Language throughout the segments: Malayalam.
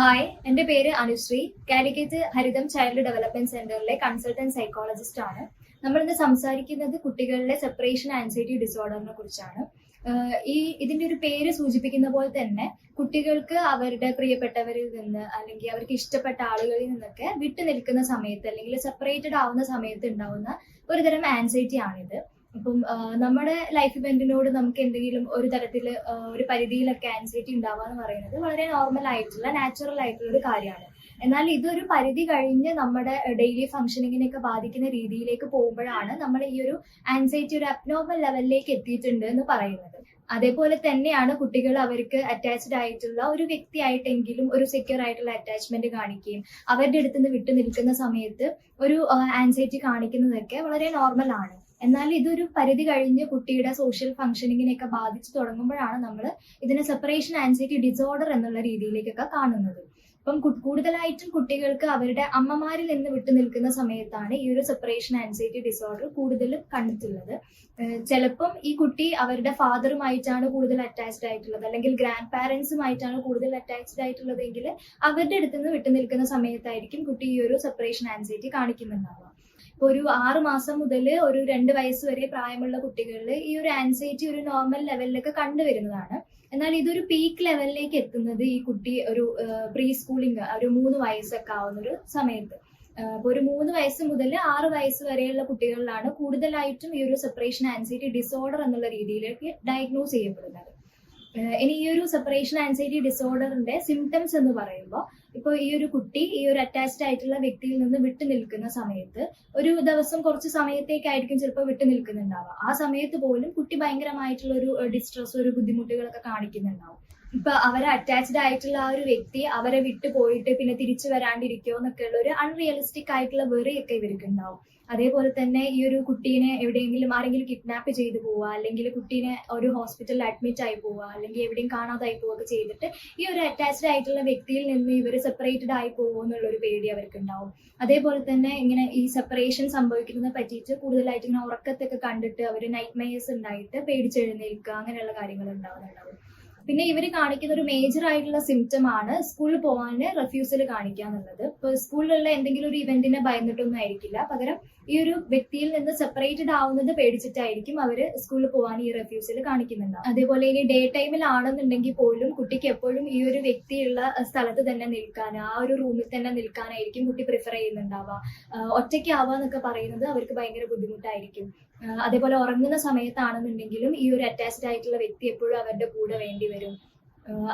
ഹായ് എന്റെ പേര് അനുശ്രീ. കാലിക്കറ്റ് ഹരിതം ചൈൽഡ് ഡെവലപ്മെന്റ് സെന്ററിലെ കൺസൾട്ടന്റ് സൈക്കോളജിസ്റ്റ് ആണ്. നമ്മൾ ഇന്ന് സംസാരിക്കുന്നത് കുട്ടികളുടെ സെപ്പറേഷൻ ആൻസൈറ്റി ഡിസോർഡറിനെ കുറിച്ചാണ്. ഈ ഇതിന്റെ ഒരു പേര് സൂചിപ്പിക്കുന്ന പോലെ തന്നെ കുട്ടികൾക്ക് അവരുടെ പ്രിയപ്പെട്ടവരിൽ നിന്ന് അല്ലെങ്കിൽ അവർക്ക് ഇഷ്ടപ്പെട്ട ആളുകളിൽ നിന്നൊക്കെ വിട്ടു നിൽക്കുന്ന സമയത്ത് അല്ലെങ്കിൽ സെപ്പറേറ്റഡ് ആവുന്ന സമയത്ത് ഉണ്ടാവുന്ന ഒരുതരം ആൻസൈറ്റി ആണിത്. അപ്പം നമ്മുടെ ലൈഫ് ഇവന്റിനോട് നമുക്ക് എന്തെങ്കിലും ഒരു തരത്തിൽ ഒരു പരിധിയിലൊക്കെ ആൻസൈറ്റി ഉണ്ടാവുക എന്ന് പറയുന്നത് വളരെ നോർമൽ ആയിട്ടുള്ള നാച്ചുറൽ ആയിട്ടുള്ള ഒരു കാര്യമാണ്. എന്നാൽ ഇതൊരു പരിധി കഴിഞ്ഞ് നമ്മുടെ ഡെയിലി ഫംഗ്ഷനിങ്ങിനെയൊക്കെ ബാധിക്കുന്ന രീതിയിലേക്ക് പോകുമ്പോഴാണ് നമ്മൾ ഈ ഒരു ആൻസൈറ്റി ഒരു അബ്നോർമൽ ലെവലിലേക്ക് എത്തിയിട്ടുണ്ട് എന്ന് പറയുന്നത്. അതേപോലെ തന്നെയാണ് കുട്ടികൾ അവർക്ക് അറ്റാച്ച്ഡ് ആയിട്ടുള്ള ഒരു വ്യക്തിയായിട്ടെങ്കിലും ഒരു സെക്യൂർ ആയിട്ടുള്ള അറ്റാച്ച്മെന്റ് കാണിക്കുകയും അവരുടെ അടുത്ത് നിന്ന് വിട്ടു നിൽക്കുന്ന സമയത്ത് ഒരു ആൻസൈറ്റി കാണിക്കുന്നതൊക്കെ വളരെ നോർമൽ ആണ്. എന്നാൽ ഇതൊരു പരിധി കഴിഞ്ഞ് കുട്ടിയുടെ സോഷ്യൽ ഫംഗ്ഷനിങ്ങിനെയൊക്കെ ബാധിച്ചു തുടങ്ങുമ്പോഴാണ് നമ്മൾ ഇതിനെ സെപ്പറേഷൻ ആൻസൈറ്റി ഡിസോർഡർ എന്നുള്ള രീതിയിലേക്കൊക്കെ കാണുന്നത്. അപ്പം കൂടുതലായിട്ടും കുട്ടികൾക്ക് അവരുടെ അമ്മമാരിൽ നിന്ന് വിട്ടു നിൽക്കുന്ന സമയത്താണ് ഈ ഒരു സെപ്പറേഷൻ ആൻസൈറ്റി ഡിസോർഡർ കൂടുതലും കണ്ടിട്ടുള്ളത്. ചിലപ്പം ഈ കുട്ടി അവരുടെ ഫാദറുമായിട്ടാണ് കൂടുതൽ അറ്റാച്ച്ഡ് ആയിട്ടുള്ളത് അല്ലെങ്കിൽ ഗ്രാൻഡ് പാരൻസുമായിട്ടാണ് കൂടുതൽ അറ്റാച്ച്ഡ് ആയിട്ടുള്ളതെങ്കിൽ അവരുടെ അടുത്ത് നിന്ന് വിട്ടു നിൽക്കുന്ന സമയത്തായിരിക്കും കുട്ടി ഈ ഒരു സെപ്പറേഷൻ ആൻസൈറ്റി കാണിക്കുന്നുണ്ടാവുക. ഒരു ആറ് മാസം മുതൽ ഒരു രണ്ട് വയസ്സ് വരെ പ്രായമുള്ള കുട്ടികളിൽ ഈ ഒരു ആൻസൈറ്റി ഒരു നോർമൽ ലെവലിലൊക്കെ കണ്ടുവരുന്നതാണ്. എന്നാൽ ഇതൊരു പീക്ക് ലെവലിലേക്ക് എത്തുന്നത് ഈ കുട്ടി ഒരു പ്രീ സ്കൂളിംഗ് ഒരു മൂന്ന് വയസ്സൊക്കെ ആവുന്ന ഒരു സമയത്ത്. അപ്പോൾ അപ്പൊ ഒരു മൂന്ന് വയസ്സ് മുതൽ ആറ് വയസ്സ് വരെയുള്ള കുട്ടികളിലാണ് കൂടുതലായിട്ടും ഈ ഒരു സെപ്പറേഷൻ ആൻസൈറ്റി ഡിസോർഡർ എന്നുള്ള രീതിയിലേക്ക് ഡയഗ്നോസ് ചെയ്യപ്പെടുന്നത്. ഇനി ഈ ഒരു സെപ്പറേഷൻ ആൻസൈറ്റി ഡിസോർഡറിന്റെ സിംറ്റംസ് എന്ന് പറയുമ്പോൾ ഇപ്പോൾ ഈ ഒരു കുട്ടി ഈ ഒരു അറ്റാച്ച്ഡ് ആയിട്ടുള്ള വ്യക്തിയിൽ നിന്ന് വിട്ടു നിൽക്കുന്ന സമയത്ത് ഒരു ദിവസം കുറച്ച് സമയത്തേക്കായിരിക്കും ചിലപ്പോൾ വിട്ടു നിൽക്കുന്നുണ്ടാവുക. ആ സമയത്ത് പോലും കുട്ടി ഭയങ്കരമായിട്ടുള്ള ഒരു ഡിസ്ട്രസ് ഒരു ബുദ്ധിമുട്ടുകളൊക്കെ കാണിക്കുന്നുണ്ടാവും. ഇപ്പൊ അവരെ അറ്റാച്ച്ഡ് ആയിട്ടുള്ള ആ ഒരു വ്യക്തി അവരെ വിട്ടു പോയിട്ട് പിന്നെ തിരിച്ചു വരാണ്ടിരിക്കോ എന്നൊക്കെ ഉള്ള ഒരു അൺറിയലിസ്റ്റിക് ആയിട്ടുള്ള വെറിയൊക്കെ ഇവർക്ക് ഉണ്ടാവും. അതേപോലെ തന്നെ ഈ ഒരു കുട്ടീനെ എവിടെയെങ്കിലും ആരെങ്കിലും കിഡ്നാപ്പ് ചെയ്തു പോവുക അല്ലെങ്കിൽ കുട്ടീനെ ഒരു ഹോസ്പിറ്റലിൽ അഡ്മിറ്റ് ആയി പോവുക അല്ലെങ്കിൽ എവിടെയും കാണാതായി പോവുക ചെയ്തിട്ട് ഈ ഒരു അറ്റാച്ച്ഡ് ആയിട്ടുള്ള വ്യക്തിയിൽ നിന്ന് ഇവർ സെപ്പറേറ്റഡ് ആയി പോകുമോ എന്നുള്ള ഒരു പേടി അവർക്ക് ഉണ്ടാവും. അതേപോലെ തന്നെ ഇങ്ങനെ ഈ സെപ്പറേഷൻ സംഭവിക്കുന്നതിനെ പറ്റിയിട്ട് കൂടുതലായിട്ട് ഇങ്ങനെ ഉറക്കത്തൊക്കെ കണ്ടിട്ട് അവർ നൈറ്റ് മെയേഴ്സ് ഉണ്ടായിട്ട് പേടിച്ചെഴുന്നേൽക്കുക അങ്ങനെയുള്ള കാര്യങ്ങൾ ഉണ്ടാവുന്നുണ്ടാവും. പിന്നെ ഇവർ കാണിക്കുന്ന ഒരു മേജർ ആയിട്ടുള്ള സിംറ്റം ആണ് സ്കൂളിൽ പോകാൻ റെഫ്യൂസൽ കാണിക്കുക എന്നുള്ളത് സ്കൂളിലുള്ള എന്തെങ്കിലും ഒരു ഇവന്റിനെ ഭയന്നിട്ടൊന്നും ആയിരിക്കില്ല. പകരം ഈ ഒരു വ്യക്തിയിൽ നിന്ന് സെപ്പറേറ്റഡ് ആവുന്നത് പേടിച്ചിട്ടായിരിക്കും അവർ സ്കൂളിൽ പോകാൻ ഈ റെഫ്യൂസൽ കാണിക്കുന്നുണ്ട്. അതേപോലെ ഇനി ഡേ ടൈമിൽ ആണെന്നുണ്ടെങ്കിൽ പോലും കുട്ടിക്ക് എപ്പോഴും ഈ ഒരു വ്യക്തിയുള്ള സ്ഥലത്ത് തന്നെ നിൽക്കാൻ ആ ഒരു റൂമിൽ തന്നെ നിൽക്കാനായിരിക്കും കുട്ടി പ്രിഫർ ചെയ്യുന്നുണ്ടാവുക. ഒറ്റയ്ക്കാവാന്നൊക്കെ പറയുന്നത് അവർക്ക് ഭയങ്കര ബുദ്ധിമുട്ടായിരിക്കും. അതേപോലെ ഉറങ്ങുന്ന സമയത്താണെന്നുണ്ടെങ്കിലും ഈ ഒരു അറ്റാച്ച്ഡ് ആയിട്ടുള്ള വ്യക്തി എപ്പോഴും അവരുടെ കൂടെ വേണ്ടി വരും.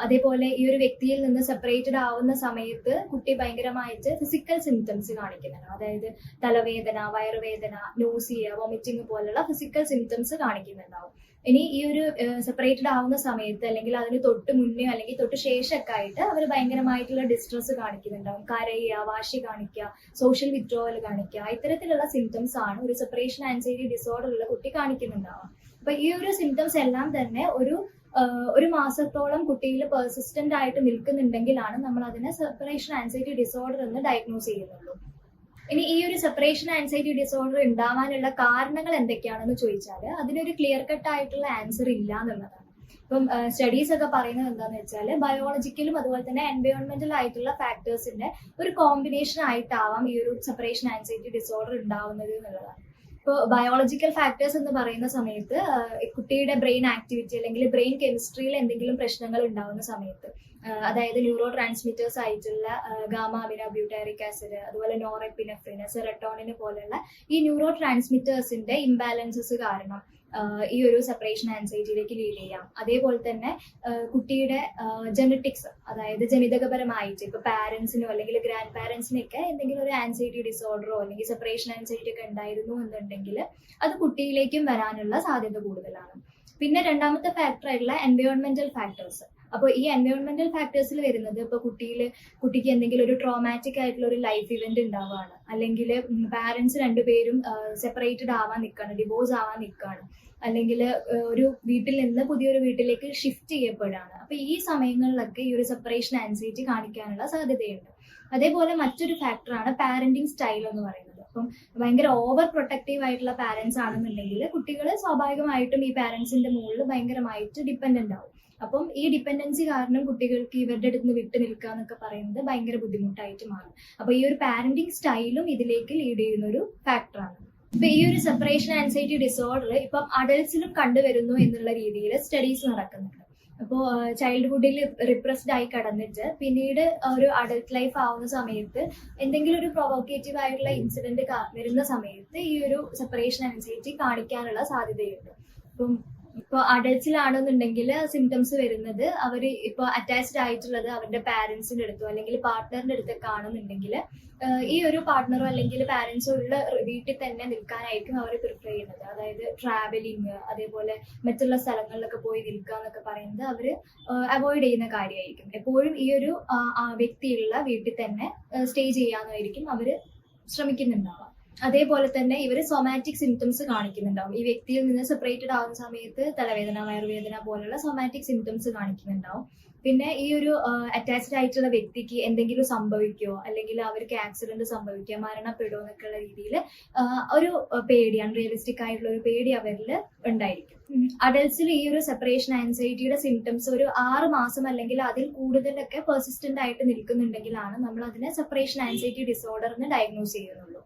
അതേപോലെ ഈ ഒരു വ്യക്തിയിൽ നിന്ന് സെപ്പറേറ്റഡ് ആവുന്ന സമയത്ത് കുട്ടി ഭയങ്കരമായിട്ട് ഫിസിക്കൽ സിംറ്റംസ് കാണിക്കുന്നുണ്ട്. അതായത് തലവേദന വയറുവേദന നോസിയ വൊമിറ്റിംഗ് പോലുള്ള ഫിസിക്കൽ സിംറ്റംസ് കാണിക്കുന്നുണ്ടാവും. ഇനി ഈ ഒരു സെപ്പറേറ്റഡ് ആവുന്ന സമയത്ത് അല്ലെങ്കിൽ അതിന് തൊട്ട് മുന്നേ അല്ലെങ്കിൽ തൊട്ട് ശേഷമൊക്കെ ആയിട്ട് അവർ ഭയങ്കരമായിട്ടുള്ള ഡിസ്ട്രസ് കാണിക്കുന്നുണ്ടാവും. കരയുക വാശി കാണിക്കുക സോഷ്യൽ വിത്ഡ്രോവൽ കാണിക്കുക. ഇത്തരത്തിലുള്ള സിംറ്റംസ് ആണ് ഒരു സെപ്പറേഷൻ ആൻസൈറ്റി ഡിസോർഡർ ഉള്ള കുട്ടി കാണിക്കുന്നുണ്ടാവുക. അപ്പൊ ഈ ഒരു സിംറ്റംസ് എല്ലാം തന്നെ ഒരു ഒരു മാസത്തോളം കുട്ടിയിൽ പെർസിസ്റ്റന്റ് ആയിട്ട് നിൽക്കുന്നുണ്ടെങ്കിലാണ് നമ്മൾ അതിനെ സെപ്പറേഷൻ ആൻസൈറ്റി ഡിസോർഡർ എന്ന് ഡയഗ്നോസ് ചെയ്യുന്നുള്ളൂ. ഇനി ഈ ഒരു സെപ്പറേഷൻ ആൻസൈറ്റി ഡിസോർഡർ ഉണ്ടാവാനുള്ള കാരണങ്ങൾ എന്തൊക്കെയാണെന്ന് ചോദിച്ചാൽ അതിനൊരു ക്ലിയർ കട്ട് ആയിട്ടുള്ള ആൻസർ ഇല്ല എന്നുള്ളതാണ്. ഇപ്പം സ്റ്റഡീസ് ഒക്കെ പറയുന്നത് എന്താണെന്ന് വെച്ചാൽ ബയോളജിക്കലും അതുപോലെ തന്നെ എൻവയോൺമെന്റൽ ആയിട്ടുള്ള ഫാക്ടേഴ്സിന്റെ ഒരു കോമ്പിനേഷൻ ആയിട്ടാവാം ഈ ഒരു സെപ്പറേഷൻ ആൻസൈറ്റി ഡിസോർഡർ ഉണ്ടാവുന്നത് എന്നുള്ളതാണ്. ഇപ്പോൾ ബയോളജിക്കൽ ഫാക്ടേഴ്സ് എന്ന് പറയുന്ന സമയത്ത് കുട്ടിയുടെ ബ്രെയിൻ ആക്ടിവിറ്റി അല്ലെങ്കിൽ ബ്രെയിൻ കെമിസ്ട്രിയിൽ എന്തെങ്കിലും പ്രശ്നങ്ങൾ ഉണ്ടാകുന്ന സമയത്ത് അതായത് ന്യൂറോ ട്രാൻസ്മിറ്റേഴ്സ് ആയിട്ടുള്ള ഗാമാവിന ബ്യൂട്ടാരിക് ആസിഡ് അതുപോലെ നോറെപ്പിനഫ്രിന് സെറട്ടോണിന് പോലെയുള്ള ഈ ന്യൂറോ ട്രാൻസ്മിറ്റേഴ്സിന്റെ ഇംബാലൻസസ് കാരണം ഈ ഒരു സെപ്പറേഷൻ ആൻസൈറ്റിയിലേക്ക് ലീഡ് ചെയ്യാം. അതേപോലെ തന്നെ കുട്ടിയുടെ ജനറ്റിക്സ് അതായത് ജനിതകപരമായിട്ട് ഇപ്പൊ പാരന്റ്സിനോ അല്ലെങ്കിൽ ഗ്രാൻഡ് പാരന്റ്സിനൊക്കെ എന്തെങ്കിലും ഒരു ആൻസൈറ്റി ഡിസോർഡറോ അല്ലെങ്കിൽ സെപ്പറേഷൻ ആൻസൈറ്റി ഒക്കെ ഉണ്ടായിരുന്നു എന്നുണ്ടെങ്കിൽ അത് കുട്ടിയിലേക്കും വരാനുള്ള സാധ്യത കൂടുതലാണ്. പിന്നെ രണ്ടാമത്തെ ഫാക്ടർ ആയിട്ടുള്ള എൻവയോൺമെന്റൽ ഫാക്ടേഴ്സ് അപ്പോൾ ഈ എൻവയോൺമെന്റൽ ഫാക്ടേഴ്സിൽ വരുന്നത് ഇപ്പോൾ കുട്ടിയിൽ കുട്ടിക്ക് എന്തെങ്കിലും ഒരു ട്രോമാറ്റിക് ആയിട്ടുള്ള ഒരു ലൈഫ് ഇവന്റ് ഉണ്ടാവുകയാണ് അല്ലെങ്കിൽ പാരന്റ്സ് രണ്ടുപേരും സെപ്പറേറ്റഡ് ആവാൻ നിൽക്കുകയാണ് ഡിവോഴ്സ് ആവാൻ നിൽക്കുകയാണ് അല്ലെങ്കിൽ ഒരു വീട്ടിൽ നിന്ന് പുതിയൊരു വീട്ടിലേക്ക് ഷിഫ്റ്റ് ചെയ്യപ്പെടുകയാണ്. അപ്പൊ ഈ സമയങ്ങളിലൊക്കെ ഈ ഒരു സെപ്പറേഷൻ ആൻസൈറ്റി കാണിക്കാനുള്ള സാധ്യതയുണ്ട്. അതേപോലെ മറ്റൊരു ഫാക്ടറാണ് പാരന്റിങ് സ്റ്റൈൽ എന്ന് പറയുന്നത്. അപ്പം ഭയങ്കര ഓവർ പ്രൊട്ടക്റ്റീവ് ആയിട്ടുള്ള പാരന്റ്സ് ആണെന്നുണ്ടെങ്കിൽ കുട്ടികൾ സ്വാഭാവികമായിട്ടും ഈ പാരന്റ്സിന്റെ മുകളിൽ ഭയങ്കരമായിട്ട് ഡിപ്പെൻഡന്റ് ആവും. അപ്പം ഈ ഡിപ്പെൻഡൻസി കാരണം കുട്ടികൾക്ക് ഇവരുടെ അടുത്ത് നിന്ന് വിട്ടു നിൽക്കുക എന്നൊക്കെ പറയുന്നത് ഭയങ്കര ബുദ്ധിമുട്ടായിട്ട് മാറും. അപ്പൊ ഈ ഒരു പാരന്റിങ് സ്റ്റൈലും ഇതിലേക്ക് ലീഡ് ചെയ്യുന്ന ഒരു ഫാക്ടറാണ് ഇപ്പൊ ഈ ഒരു സെപ്പറേഷൻ ആൻസൈറ്റി ഡിസോർഡർ ഇപ്പം അഡൽസിലും കണ്ടുവരുന്നു എന്നുള്ള രീതിയിൽ സ്റ്റഡീസ് നടക്കുന്നുണ്ട്. അപ്പോൾ ചൈൽഡ്ഹുഡിൽ റിപ്രസ്ഡ് ആയി കടന്നിട്ട് പിന്നീട് ഒരു അഡൽട്ട് ലൈഫ് ആവുന്ന സമയത്ത് എന്തെങ്കിലും ഒരു പ്രൊവോക്കേറ്റീവ് ആയിട്ടുള്ള ഇൻസിഡന്റ് വരുന്ന സമയത്ത് ഈ ഒരു സെപ്പറേഷൻ ആൻസൈറ്റി കാണിക്കാനുള്ള സാധ്യതയുണ്ട്. ഇപ്പം ഇപ്പോൾ അഡൽട്സിലാണെന്നുണ്ടെങ്കിൽ സിംറ്റംസ് വരുന്നത് അവർ ഇപ്പോൾ അറ്റാച്ച്ഡ് ആയിട്ടുള്ളത് അവരുടെ പാരന്റ്സിന്റെ അടുത്തോ അല്ലെങ്കിൽ പാർട്ട്ണറിന്റെ അടുത്തൊക്കെ ആണെന്നുണ്ടെങ്കിൽ ഈ ഒരു പാർട്ട്ണറോ അല്ലെങ്കിൽ പാരൻസോ ഉള്ള വീട്ടിൽ തന്നെ നിൽക്കാനായിരിക്കും അവർ പ്രിഫർ ചെയ്യുന്നത്. അതായത് ട്രാവലിങ് അതേപോലെ മറ്റുള്ള സ്ഥലങ്ങളിലൊക്കെ പോയി നിൽക്കുക എന്നൊക്കെ പറയുന്നത് അവർ അവോയ്ഡ് ചെയ്യുന്ന കാര്യമായിരിക്കും. എപ്പോഴും ഈ ഒരു വ്യക്തിയുള്ള വീട്ടിൽ തന്നെ സ്റ്റേ ചെയ്യാന്നായിരിക്കും അവർ ശ്രമിക്കുന്നുണ്ടാവുക. അതേപോലെ തന്നെ ഇവർ സൊമാറ്റിക് സിംറ്റംസ് കാണിക്കുന്നുണ്ടാവും. ഈ വ്യക്തിയിൽ നിന്ന് സെപ്പറേറ്റഡ് ആവുന്ന സമയത്ത് തലവേദന വയറുവേദന പോലുള്ള സൊമാറ്റിക് സിംറ്റംസ് കാണിക്കുന്നുണ്ടാവും. പിന്നെ ഈ ഒരു അറ്റാച്ച്ഡ് ആയിട്ടുള്ള വ്യക്തിക്ക് എന്തെങ്കിലും സംഭവിക്കുമോ അല്ലെങ്കിൽ അവർക്ക് ആക്സിഡന്റ് സംഭവിക്കുക മരണപ്പെടുമോ എന്നൊക്കെയുള്ള രീതിയിൽ ഒരു പേടി അൺറിയലിസ്റ്റിക് ആയിട്ടുള്ള ഒരു പേടി അവരിൽ ഉണ്ടായിരിക്കും. അഡൽസിൽ ഈ ഒരു സെപ്പറേഷൻ ആൻസൈറ്റിയുടെ സിംറ്റംസ് ഒരു ആറ് മാസം അല്ലെങ്കിൽ അതിൽ കൂടുതലൊക്കെ പെർസിസ്റ്റന്റ് ആയിട്ട് നിൽക്കുന്നുണ്ടെങ്കിലാണ് നമ്മൾ അതിനെ സെപ്പറേഷൻ ആൻസൈറ്റി ഡിസോർഡർ എന്ന് ഡയഗ്നോസ് ചെയ്യുന്നുള്ളൂ.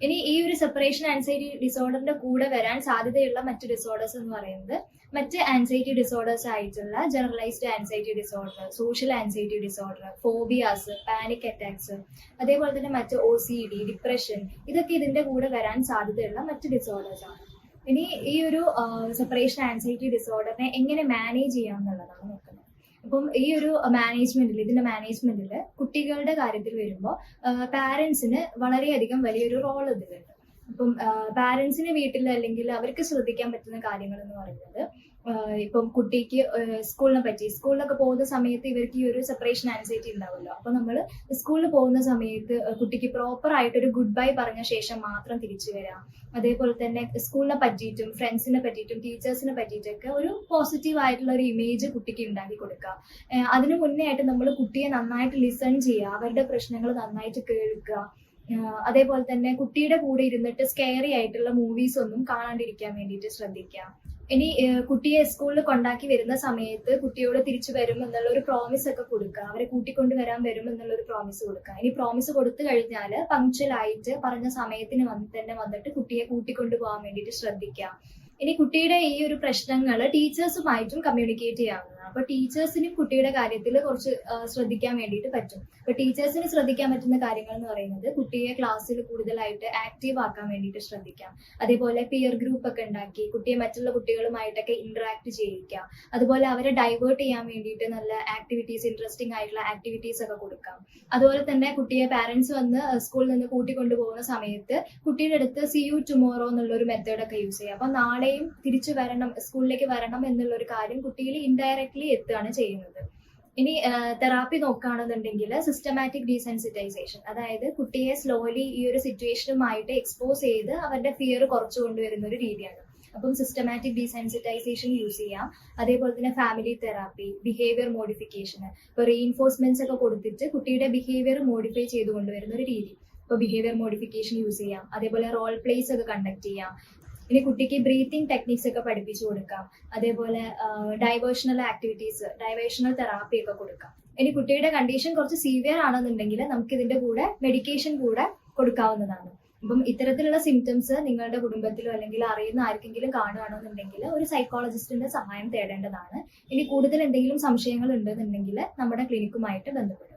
ഇനി ഈ ഒരു സെപ്പറേഷൻ ആൻസൈറ്റി ഡിസോർഡറിന്റെ കൂടെ വരാൻ സാധ്യതയുള്ള മറ്റ് ഡിസോർഡേഴ്സ് എന്ന് പറയുന്നത് മറ്റ് ആൻസൈറ്റി ഡിസോർഡേഴ്സ് ആയിട്ടുള്ള generalised anxiety disorder social anxiety disorder phobias panic attacks അതേപോലെ തന്നെ മറ്റ് ഒ സി ഡി ഡിപ്രഷൻ ഇതൊക്കെ ഇതിന്റെ കൂടെ വരാൻ സാധ്യതയുള്ള മറ്റ് ഡിസോർഡേഴ്സ് ആണ്. ഇനി ഈ ഒരു സെപ്പറേഷൻ ആൻസൈറ്റി ഡിസോർഡറിനെ എങ്ങനെ മാനേജ് ചെയ്യാം എന്നുള്ളതാണ് നോക്കുന്നത്. അപ്പം ഈ ഒരു മാനേജ്മെന്റിൽ ഇതിന്റെ മാനേജ്മെന്റിൽ കുട്ടികളുടെ കാര്യത്തിൽ വരുമ്പോൾ പാരന്റ്സിന് വളരെയധികം വലിയൊരു റോൾ ഇതിലുണ്ട്. അപ്പം പാരന്റ്സിന് വീട്ടിൽ അല്ലെങ്കിൽ അവർക്ക് ശ്രദ്ധിക്കാൻ പറ്റുന്ന കാര്യങ്ങൾ എന്ന് പറയുന്നത് ഇപ്പം കുട്ടിക്ക് സ്കൂളിനെ പറ്റി. സ്കൂളിലൊക്കെ പോകുന്ന സമയത്ത് ഇവർക്ക് ഈ ഒരു സെപ്പറേഷൻ ആൻസൈറ്റി ഉണ്ടാവുമല്ലോ. അപ്പൊ നമ്മൾ സ്കൂളിൽ പോകുന്ന സമയത്ത് കുട്ടിക്ക് പ്രോപ്പർ ആയിട്ട് ഒരു ഗുഡ് ബൈ പറഞ്ഞ ശേഷം മാത്രം തിരിച്ചു വരാം. അതേപോലെ തന്നെ സ്കൂളിനെ പറ്റിയിട്ടും ഫ്രണ്ട്സിനെ പറ്റിയിട്ടും ടീച്ചേഴ്സിനെ പറ്റിയിട്ടൊക്കെ ഒരു പോസിറ്റീവ് ആയിട്ടുള്ള ഒരു ഇമേജ് കുട്ടിക്ക് ഉണ്ടാക്കി കൊടുക്കുക അതിനു മുന്നേ ആയിട്ട് നമ്മൾ കുട്ടിയെ നന്നായിട്ട് ലിസൺ ചെയ്യുക അവരുടെ പ്രശ്നങ്ങൾ നന്നായിട്ട് കേൾക്കുക അതേപോലെ തന്നെ കുട്ടിയുടെ കൂടെ ഇരുന്നിട്ട് സ്കെയറി ആയിട്ടുള്ള മൂവീസ് ഒന്നും കാണാണ്ടിരിക്കാൻ വേണ്ടിയിട്ട് ശ്രദ്ധിക്കാം. ഇനി കുട്ടിയെ സ്കൂളിൽ കൊണ്ടാക്കി വരുന്ന സമയത്ത് കുട്ടിയോട് തിരിച്ചു വരും എന്നുള്ള ഒരു പ്രോമിസ് ഒക്കെ കൊടുക്കുക. അവരെ കൂട്ടിക്കൊണ്ട് വരാൻ വരും എന്നുള്ള ഒരു പ്രോമിസ് കൊടുക്കുക. ഇനി പ്രോമിസ് കൊടുത്തു കഴിഞ്ഞാൽ പങ്ക്ച്വൽ ആയിട്ട് പറഞ്ഞ സമയത്തിന് വന്ന് തന്നെ വന്നിട്ട് കുട്ടിയെ കൂട്ടിക്കൊണ്ടു പോകാൻ വേണ്ടിയിട്ട് ശ്രദ്ധിക്കുക. ഇനി കുട്ടിയുടെ ഈ ഒരു പ്രശ്നങ്ങൾ ടീച്ചേഴ്സുമായിട്ടും കമ്മ്യൂണിക്കേറ്റ് ചെയ്യാവുന്നതാണ്. അപ്പൊ ടീച്ചേഴ്സിനും കുട്ടിയുടെ കാര്യത്തിൽ കുറച്ച് ശ്രദ്ധിക്കാൻ വേണ്ടിയിട്ട് പറ്റും. അപ്പൊ ടീച്ചേഴ്സിന് ശ്രദ്ധിക്കാൻ പറ്റുന്ന കാര്യങ്ങൾ എന്ന് പറയുന്നത് കുട്ടിയെ ക്ലാസ്സിൽ കൂടുതലായിട്ട് ആക്റ്റീവ് ആക്കാൻ വേണ്ടിയിട്ട് ശ്രദ്ധിക്കാം. അതേപോലെ പിയർ ഗ്രൂപ്പ് ഒക്കെ ഉണ്ടാക്കി കുട്ടിയെ മറ്റുള്ള കുട്ടികളുമായിട്ടൊക്കെ ഇന്ററാക്ട് ചെയ്യിക്കാം. അതുപോലെ അവരെ ഡൈവേർട്ട് ചെയ്യാൻ വേണ്ടിയിട്ട് നല്ല ആക്ടിവിറ്റീസ് ഇൻട്രസ്റ്റിംഗ് ആയിട്ടുള്ള ആക്ടിവിറ്റീസ് ഒക്കെ കൊടുക്കാം. അതുപോലെ തന്നെ കുട്ടിയെ പാരന്റ്സ് വന്ന് സ്കൂളിൽ നിന്ന് കൂട്ടിക്കൊണ്ടുപോകുന്ന സമയത്ത് കുട്ടിയുടെ അടുത്ത് സി യു ടുമോറോ എന്നുള്ള ഒരു മെത്തേഡ് ഒക്കെ യൂസ് ചെയ്യാം. അപ്പൊ നാളെയും തിരിച്ചു വരണം സ്കൂളിലേക്ക് വരണം എന്നുള്ള ഒരു കാര്യം കുട്ടിയിൽ ഇൻഡയറക്ട്ലി എത്തുകയാണ് ചെയ്യുന്നത്. ഇനി തെറാപ്പി നോക്കുകയാണെന്നുണ്ടെങ്കിൽ സിസ്റ്റമാറ്റിക് ഡീസെൻസിറ്റൈസേഷൻ അതായത് കുട്ടിയെ സ്ലോലി ഈ ഒരു സിറ്റുവേഷനുമായിട്ട് എക്സ്പോസ് ചെയ്ത് അവരുടെ ഫിയർ കുറച്ചു കൊണ്ടുവരുന്ന ഒരു രീതിയാണ്. അപ്പം സിസ്റ്റമാറ്റിക് ഡീസെൻസിറ്റൈസേഷൻ യൂസ് ചെയ്യാം. അതേപോലെ തന്നെ ഫാമിലി തെറാപ്പി ബിഹേവിയർ മോഡിഫിക്കേഷൻ ഇപ്പൊ റീഇൻഫോഴ്സ്മെന്റ്സ് ഒക്കെ കൊടുത്തിട്ട് കുട്ടിയുടെ ബിഹേവിയർ മോഡിഫൈ ചെയ്ത് കൊണ്ടുവരുന്ന ഒരു രീതി. ഇപ്പൊ ബിഹേവിയർ മോഡിഫിക്കേഷൻ യൂസ് ചെയ്യാം. അതേപോലെ റോൾ പ്ലേസ് ഒക്കെ കണ്ടക്ട് ചെയ്യാം. ഇനി കുട്ടിക്ക് ബ്രീത്തിങ് ടെക്നിക്സ് ഒക്കെ പഠിപ്പിച്ചു കൊടുക്കാം. അതേപോലെ ഡൈവേഷണൽ ആക്ടിവിറ്റീസ് ഡൈവേഷണൽ തെറാപ്പി ഒക്കെ കൊടുക്കാം. ഇനി കുട്ടിയുടെ കണ്ടീഷൻ കുറച്ച് സീവിയർ ആണെന്നുണ്ടെങ്കിൽ നമുക്ക് ഇതിന്റെ കൂടെ മെഡിക്കേഷൻ കൂടെ കൊടുക്കാവുന്നതാണ്. അപ്പം ഇത്തരത്തിലുള്ള സിംറ്റംസ് നിങ്ങളുടെ കുടുംബത്തിലോ അല്ലെങ്കിൽ അറിയുന്ന ആർക്കെങ്കിലും കാണുകയാണെന്നുണ്ടെങ്കിൽ ഒരു സൈക്കോളജിസ്റ്റിന്റെ സഹായം തേടേണ്ടതാണ്. ഇനി കൂടുതൽ എന്തെങ്കിലും സംശയങ്ങൾ ഉണ്ടെന്നുണ്ടെങ്കിൽ നമ്മുടെ ക്ലിനിക്കുമായിട്ട് ബന്ധപ്പെടും